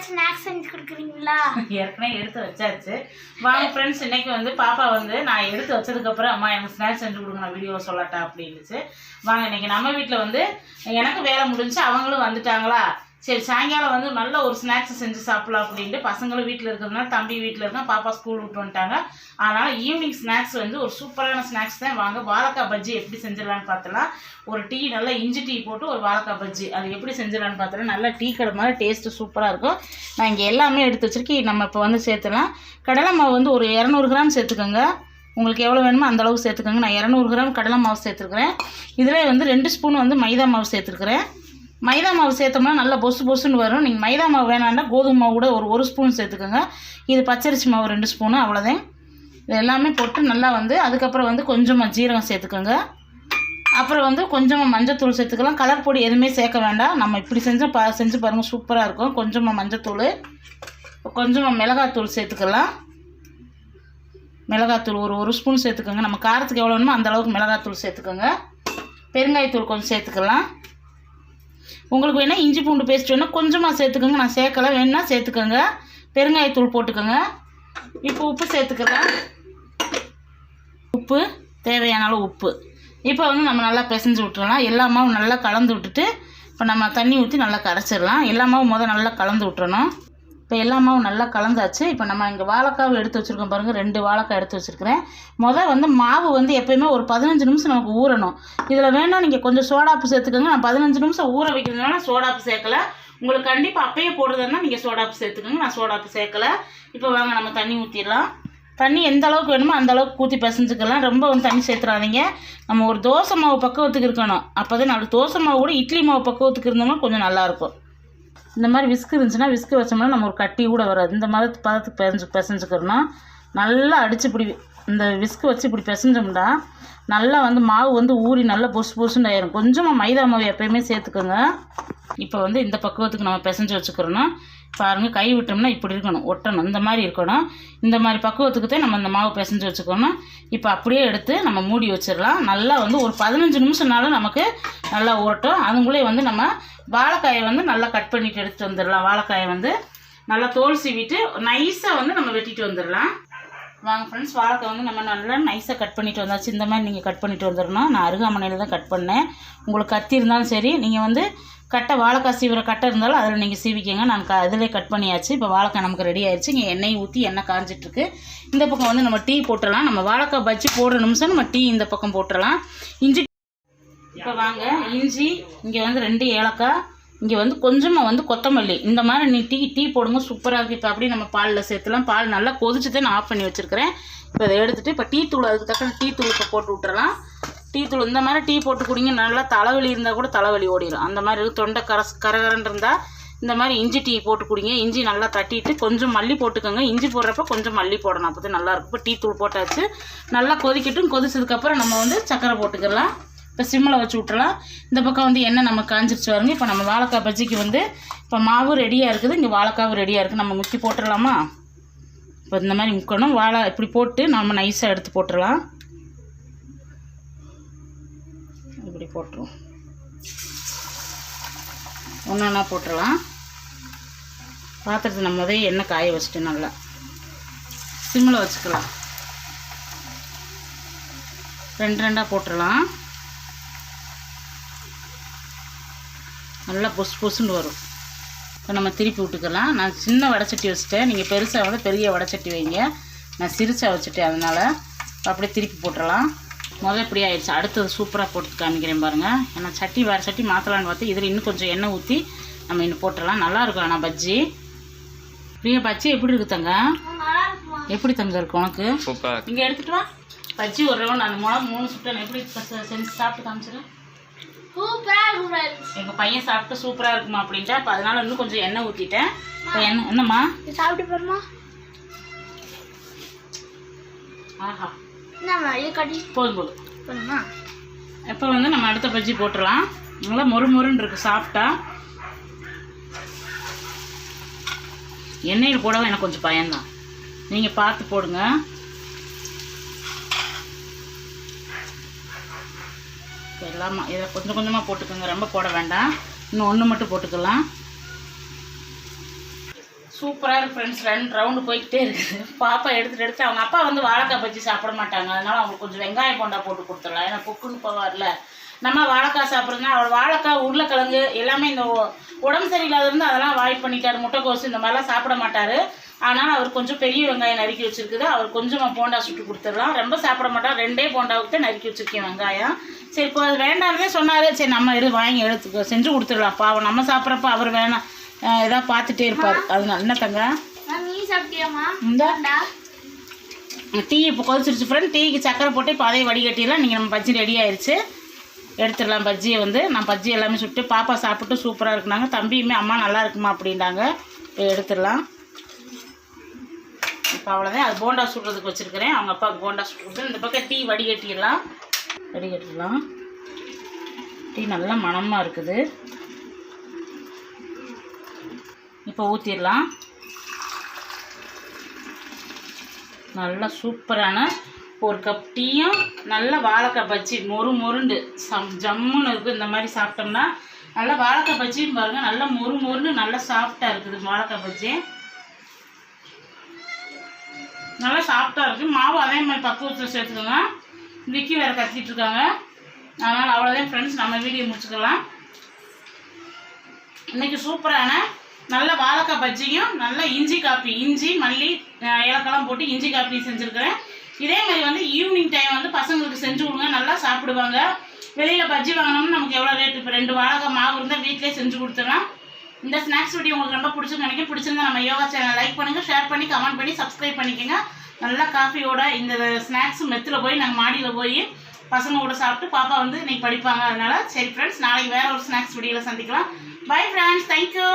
ஏதாவது ஸ்நாக்ஸ் செஞ்சு கொடுக்குறீங்களா? ஏற்கனவே எடுத்து வச்சாச்சு. வாங்க ஃப்ரெண்ட்ஸ் இன்னைக்கு வந்து பாப்பா வந்து நான் எடுத்து வச்சதுக்கப்புறம் அம்மா எனக்கு ஸ்நாக்ஸ் செஞ்சு கொடுங்க நான் வீடியோ சொல்லட்டா அப்படின்னுச்சு. வாங்க இன்னைக்கு நம்ம வீட்டில் வந்து எனக்கு வேலை முடிஞ்சு அவங்களும் வந்துட்டாங்களா? சரி சாயங்காலம் வந்து நல்ல ஒரு ஸ்நாக்ஸ் செஞ்சு சாப்பிடலாம் அப்படின்ட்டு பசங்களும் வீட்டில் இருக்கிறதுனால தம்பி வீட்டில் இருக்கான் பாப்பா ஸ்கூல் விட்டு வந்துட்டாங்க. அதனால் ஈவினிங் ஸ்நாக்ஸ் வந்து ஒரு சூப்பரான ஸ்நாக்ஸ் தான் வாங்க. வாழைக்காய் பஜ்ஜி எப்படி செஞ்சிடலான்னு பார்த்தலாம் ஒரு டீ நல்லா இஞ்சி டீ போட்டு ஒரு வாழைக்காய் பஜ்ஜி. அது எப்படி செஞ்சிடலான்னு பார்த்தலாம் நல்லா டீ கடை மாதிரி டேஸ்ட்டு சூப்பராக இருக்கும். நான் இங்கே எல்லாமே எடுத்து வச்சிருக்கேன். நம்ம இப்போ வந்து சேர்த்துலாம். கடலை மாவு வந்து ஒரு இரநூறு கிராம் சேர்த்துக்கோங்க. உங்களுக்கு எவ்வளோ வேணுமோ அந்தளவுக்கு சேர்த்துக்கோங்க. நான் இரநூறு கிராம் கடலை மாவு சேர்த்துருக்குறேன். இதில் வந்து ரெண்டு ஸ்பூன் வந்து மைதா மாவு சேர்த்துருக்குறேன். மைதா மாவு சேர்த்தோம்னா நல்லா பொசு பொசுன்னு வரும். நீங்கள் மைதா மாவு வேணாண்டா கோதுமை மாவு கூட ஒரு ஒரு ஸ்பூன் சேர்த்துக்கோங்க. இது பச்சரிசி மாவு ரெண்டு ஸ்பூனு அவ்வளோதான் இது எல்லாமே போட்டு நல்லா வந்து அதுக்கப்புறம் வந்து கொஞ்சமாக ஜீரகம் சேர்த்துக்கோங்க. அப்புறம் வந்து கொஞ்சமாக மஞ்சத்தூள் சேர்த்துக்கலாம். கலர் பொடி எதுவுமே சேர்க்க வேண்டாம். நம்ம இப்படி செஞ்சால் பா செஞ்சு பாருங்கள் சூப்பராக இருக்கும். கொஞ்சமாக மஞ்சத்தூள் கொஞ்சமாக மிளகாத்தூள் சேர்த்துக்கலாம். மிளகாத்தூள் ஒரு ஒரு ஸ்பூன் சேர்த்துக்கோங்க. நம்ம காரத்துக்கு எவ்வளோ வேணுமோ அந்தளவுக்கு மிளகாத்தூள் சேர்த்துக்கோங்க. பெருங்காயத்தூள் கொஞ்சம் சேர்த்துக்கலாம். உங்களுக்கு வேணால் இஞ்சி பூண்டு பேஸ்ட் வேணால் கொஞ்சமாக சேர்த்துக்கோங்க. நான் சேர்க்கல. வேணால் சேர்த்துக்கோங்க. பெருங்காயத்தூள் போட்டுக்கோங்க. இப்போ உப்பு சேர்த்துக்கிறேன் உப்பு தேவையான அளவு உப்பு. இப்போ வந்து நம்ம நல்லா பிசைஞ்சு விட்டுறலாம். எல்லா மாவும் நல்லா கலந்து விட்டுட்டு இப்போ நம்ம தண்ணி ஊற்றி நல்லா கரைச்சிடலாம். எல்லா மாவும் முதல் நல்லா கலந்து விட்டுறணும். இப்போ எல்லா மாவும் நல்லா கலந்தாச்சு. இப்போ நம்ம இங்கே வாழைக்காவை எடுத்து வச்சுருக்கோம் பாருங்கள் ரெண்டு வாழைக்காய் எடுத்து வச்சுருக்கிறேன். முதல் வந்து மாவு வந்து எப்போயுமே ஒரு பதினஞ்சு நிமிஷம் நமக்கு ஊறணும். இதில் வேணால் நீங்கள் கொஞ்சம் சோடாப்பு சேர்த்துக்கோங்க. நான் பதினஞ்சு நிமிஷம் ஊற வைக்கிறதுனால சோடாப்பு சேர்க்கல. உங்களுக்கு கண்டிப்பாக அப்பயே போடுறதுன்னா நீங்கள் சோடாப்பு சேர்த்துக்கோங்க. நான் சோடாப்பு சேர்க்கல. இப்போ வாங்க நம்ம தண்ணி ஊற்றிடலாம் தண்ணி எந்த அளவுக்கு வேணுமோ அந்த அளவுக்கு ஊற்றி பிசைஞ்சுக்கலாம். ரொம்ப வந்து தண்ணி சேர்த்துறாதீங்க. நம்ம ஒரு தோசை மாவு பக்குவத்துக்கு இருக்கணும். அப்போ தான் நாலு தோசை மாவு கூட இட்லி மாவு பக்குவத்துக்கு இருந்தோம்னா கொஞ்சம் நல்லாயிருக்கும் இந்த மாதிரி விஸ்கு இருந்துச்சுன்னா விஸ்கு வச்சோம்னா நம்ம ஒரு கட்டி கூட வராது. இந்த மாதிரி பதத்துக்கு பிசைஞ்சு பிசைஞ்சுக்கிறணும் நல்லா அடித்து இப்படி இந்த விஸ்கு வச்சு இப்படி பிசைஞ்சோம்னா நல்லா வந்து மாவு வந்து ஊறி நல்லா பொசு பொசுன்னு ஆயிரும். கொஞ்சமாக மைதா மாவு எப்பயுமே சேர்த்துக்கோங்க. இப்போ வந்து இந்த பக்குவத்துக்கு நம்ம பிசைஞ்சு வச்சுக்கிறோன்னா பாருங்கள் கை விட்டோம்னா இப்படி இருக்கணும் ஒட்டணும் இந்த மாதிரி இருக்கணும். இந்த மாதிரி பக்குவத்துக்கு தான் நம்ம இந்த மாவு பிசைஞ்சு வச்சுக்கணும். இப்போ அப்படியே எடுத்து நம்ம மூடி வச்சிடலாம். நல்லா வந்து ஒரு பதினஞ்சு நிமிஷம்னாலும் நமக்கு நல்லா ஓட்டும். அதுங்களே வந்து நம்ம வாழைக்காயை வந்து நல்லா கட் பண்ணிட்டு எடுத்துகிட்டு வந்துடலாம். வாழைக்காயை வந்து நல்லா தோல் சீவிட்டு நைஸாக வந்து நம்ம வெட்டிட்டு வந்துடலாம். வாங்க ஃப்ரெண்ட்ஸ் வாழைக்காய் வந்து நம்ம நல்லா நைஸாக கட் பண்ணிட்டு வந்தாச்சு. இந்த மாதிரி நீங்கள் கட் பண்ணிட்டு வந்துடணும். நான் அருகாமனையில் தான் கட் பண்ணேன். உங்களுக்கு கத்தி இருந்தாலும் சரி நீங்கள் வந்து கட்டை வாழைக்காய் சீவிர கட்டை இருந்தாலும் அதில் நீங்கள் சீவிக்கங்க. நான் க அதிலே கட் பண்ணியாச்சு. இப்போ வாழைக்காய் நமக்கு ரெடி ஆயிடுச்சு இங்கே எண்ணெய் ஊற்றி எண்ணெய் காஞ்சிட்ருக்கு இந்த பக்கம் வந்து நம்ம டீ போட்டுடலாம். நம்ம வாழைக்காய் பஜ்ஜி போடுற நிமிஷம் நம்ம டீ இந்த பக்கம் போட்டுடலாம். இஞ்சி இப்போ வாங்க இஞ்சி இங்கே வந்து ரெண்டு ஏலக்காய் இங்கே வந்து கொஞ்சமாக வந்து கொத்தமல்லி. இந்த மாதிரி நீ டீ டீ போடுங்க சூப்பராக இருக்குது இப்போ அப்படியே நம்ம பாலில் சேர்த்துலாம். பால் நல்லா கொதிச்சுட்டு நான் ஆஃப் பண்ணி வச்சுருக்கிறேன். இப்போ இதை எடுத்துகிட்டு இப்போ டீ தூள் அதுக்கு தக்கன டீ தூள் இப்போ போட்டு விட்டுறலாம். டீ தூள் இந்த மாதிரி டீ போட்டு குடிங்க. நல்லா தலைவலி இருந்தால் கூட தலைவலி ஓடிடும் அந்த மாதிரி இருக்குது தொண்டை கரஸ் கரகரன் இருந்தால் இந்த மாதிரி இஞ்சி டீ போட்டு குடிங்க. இஞ்சி நல்லா தட்டிட்டு கொஞ்சம் மல்லி போட்டுக்கோங்க. இஞ்சி போடுறப்ப கொஞ்சம் மல்லி போடணும். அப்போ தான் நல்லாயிருக்கும் இப்போ டீ தூள் போட்டாச்சு. நல்லா கொதிக்கட்டும். கொதிச்சதுக்கப்புறம் நம்ம வந்து சக்கரை போட்டுக்கலாம். இப்போ சிம்மில் வச்சு விட்றலாம் இந்த பக்கம் வந்து எண்ணெய் நம்ம காஞ்சிருச்சு வருங்க இப்போ நம்ம வாழைக்காய் பஜ்ஜிக்கு வந்து இப்போ மாவு ரெடியாக இருக்குது. இங்கே வாழைக்காவும் ரெடியாக இருக்குது நம்ம முக்கி போட்டுடலாமா இப்போ இந்த மாதிரி முக்கணும். வாழை இப்படி போட்டு நம்ம நைஸாக எடுத்து போட்டுடலாம் இப்படி போட்டுருவோம். ஒன்று ஒன்றா போட்டுடலாம் பாத்திரத்தை நம்ம முதல்ல எண்ணெய் காய வச்சுட்டு நல்லா சிம்மில் வச்சுக்கலாம். ரெண்டு ரெண்டாக போட்டுடலாம் நல்லா பொசு பொசுன்னு வரும். இப்போ நம்ம திருப்பி விட்டுக்கலாம். நான் சின்ன வடைச்சட்டி வச்சுட்டேன். நீங்கள் பெருசாக வந்து பெரிய வடைச்சட்டி வைங்க. நான் சிறுசாக வச்சுட்டேன் அதனால். அப்படியே திருப்பி போட்டுடலாம் முதல் இப்படி ஆயிடுச்சு. அடுத்தது சூப்பராக போட்டு காமிக்கிறேன் பாருங்கள் ஏன்னா சட்டி வேறு சட்டி மாற்றலான்னு பார்த்து இதில் இன்னும் கொஞ்சம் எண்ணெய் ஊற்றி நம்ம இன்னும் போட்டுடலாம் நல்லா இருக்கும் ஆனால் பஜ்ஜி. பிரியா பஜ்ஜி எப்படி இருக்கு தங்க? எப்படி தங்க இருக்கு உனக்கு? இங்கே எடுத்துட்டு வா. பஜ்ஜி ஒரு ரவுண்ட். அந்த மிளகு மூணு சுட்டேன். எப்படி செஞ்சு சாப்பிட்டு friends. எங்கள் பையன் சாப்பிட்டு சூப்பராக இருக்குமா அப்படின்ட்டு அப்போ அதனால இன்னும் கொஞ்சம் எண்ணெய் ஊற்றிட்டேன் எண்ணெய் என்னம்மா? சாப்பிட்டு பாருமா. ஆஹா. போதும் போதும். இப்போ வந்து நம்ம அடுத்த பஜ்ஜி போட்டுடலாம். நல்லா மொறு மொறுன்னு இருக்கு சாப்பிட்டா. எண்ணெயில் போடவும் எனக்கு கொஞ்சம் பயம்தான். நீங்கள் பார்த்து போடுங்க. எல்லாமா இதை கொஞ்சம் கொஞ்சமாக போட்டுக்கோங்க. ரொம்ப போட வேண்டாம். இன்னும் ஒன்று மட்டும் போட்டுக்கலாம். சூப்பராக இருக்கு ஃப்ரெண்ட்ஸ் ரெண்டு ரவுண்டு போய்கிட்டே இருக்குது பாப்பா எடுத்துகிட்டு எடுத்து அவங்க அப்பா வந்து வாழைக்காய் பஜ்ஜி சாப்பிட மாட்டாங்க. அதனால அவங்களுக்கு கொஞ்சம் வெங்காயம் போண்டா போட்டு கொடுத்துடலாம். ஏன்னா புக்குன்னு போவார்ல நம்ம வாழைக்காய் சாப்பிட்றதுனா அவர் வாழைக்காய் உருளைக்கிழங்கு எல்லாமே இந்த உடம்பு உடம்பு சரியில்லாதிருந்து அதெல்லாம் அவாய்ட் பண்ணிட்டார் முட்டைக்கோசு இந்த மாதிரிலாம் சாப்பிட மாட்டார். ஆனால் அவர் கொஞ்சம் பெரிய வெங்காயம் நறுக்கி வச்சிருக்குது. அவர் கொஞ்சமாக போண்டா சுட்டு கொடுத்துடலாம். ரொம்ப சாப்பிட மாட்டார். ரெண்டே போண்டாவுக்கு தான் நறுக்கி வச்சிருக்கேன் வெங்காயம். சரி இப்போ அது வேண்டாம்னே சொன்னார். சரி நம்ம எடு வாங்கி எடுத்துக்கோ. செஞ்சு கொடுத்துடலாம். பாவம் நம்ம சாப்பிட்றப்ப அவர் வேணாம் ஏதாவது பார்த்துட்டே இருப்பார். அதனால என்ன தங்க? டீ இப்போ கொதிச்சிருச்சு ஃப்ரெண்ட் டீக்கு சக்கரை போட்டு இப்போ அதையும் வடிகட்டிடலாம். நீங்கள் நம்ம பஜ்ஜி ரெடி ஆயிடுச்சு எடுத்துடலாம். பஜ்ஜியை வந்து நான் பஜ்ஜி எல்லாமே சுட்டு பாப்பா சாப்பிட்டு சூப்பராக இருக்குனாங்க. தம்பியுமே அம்மா நல்லா இருக்குமா அப்படின்னாங்க. எடுத்துடலாம். இப்போ அவ்வளோதான் அது போண்டா சுடுறதுக்கு வச்சுருக்கிறேன். அவங்க அப்பாவுக்கு போண்டா சுடுறது இந்த பக்கம் டீ வடிகட்டிடலாம். வடிகட்டிடலாம். டீ நல்லா மணமாக இருக்குது. இப்போ ஊற்றிடலாம் நல்லா சூப்பரான ஒரு கப் டீயும் நல்லா வாழைக்காய் பஜ்ஜி மொறு மொருண்டு சம் ஜம்முன்னு இருக்குது இந்த மாதிரி சாப்பிட்டோம்னா நல்லா வாழைக்காய் பஜ்ஜியும் பாருங்கள் நல்லா மொறு மொறுன்னு நல்லா சாஃப்டாக இருக்குது வாழைக்காய் பச்சி நல்லா சாஃப்டாக இருக்குது மாவு அதே மாதிரி பக்குவத்தில் சேர்த்துக்கோங்க. விக்கி வேறு கத்திட்டு இருக்காங்க. அதனால் அவ்வளோதான் ஃப்ரெண்ட்ஸ் நம்ம வீடியோ முடிச்சுக்கலாம். இன்றைக்கி சூப்பரான நல்ல வாழைக்காய் பஜ்ஜியும் நல்ல இஞ்சி காப்பி இஞ்சி மல்லி அஹ், ஏலக்காய்லாம் போட்டு இஞ்சி காப்பி செஞ்சுருக்கிறேன். இதே மாதிரி வந்து ஈவினிங் டைம் வந்து பசங்களுக்கு செஞ்சு கொடுங்க. நல்லா சாப்பிடுவாங்க. வெளியில் பஜ்ஜி வாங்கினோம்னா நமக்கு எவ்வளோ ரேட்டு இப்போ ரெண்டு வாழைக்காய் மாவு இருந்தால் வீட்டிலே செஞ்சு கொடுத்துடலாம். இந்த ஸ்நாக்ஸ் வீடியோ உங்களுக்கு ரொம்ப பிடிச்சிருக்கு நினைக்கிறேன். பிடிச்சிருந்தா நம்ம யோகா சேனல் லைக் பண்ணுங்கள் ஷேர் பண்ணி கமெண்ட் பண்ணி சப்ஸ்கிரைப் பண்ணிக்கோங்க. நல்லா காஃபியோட இந்த ஸ்நாக்ஸ் மெத்தில் போய் நாங்கள் மாடியில் போய் பசங்க கூட சாப்பிட்டு பாப்பா வந்து இன்னைக்கு படிப்பாங்க. அதனால சரி ஃப்ரெண்ட்ஸ் நாளைக்கு வேற ஒரு ஸ்நாக்ஸ் வீடியோவில் சந்திக்கலாம். Bye friends thank you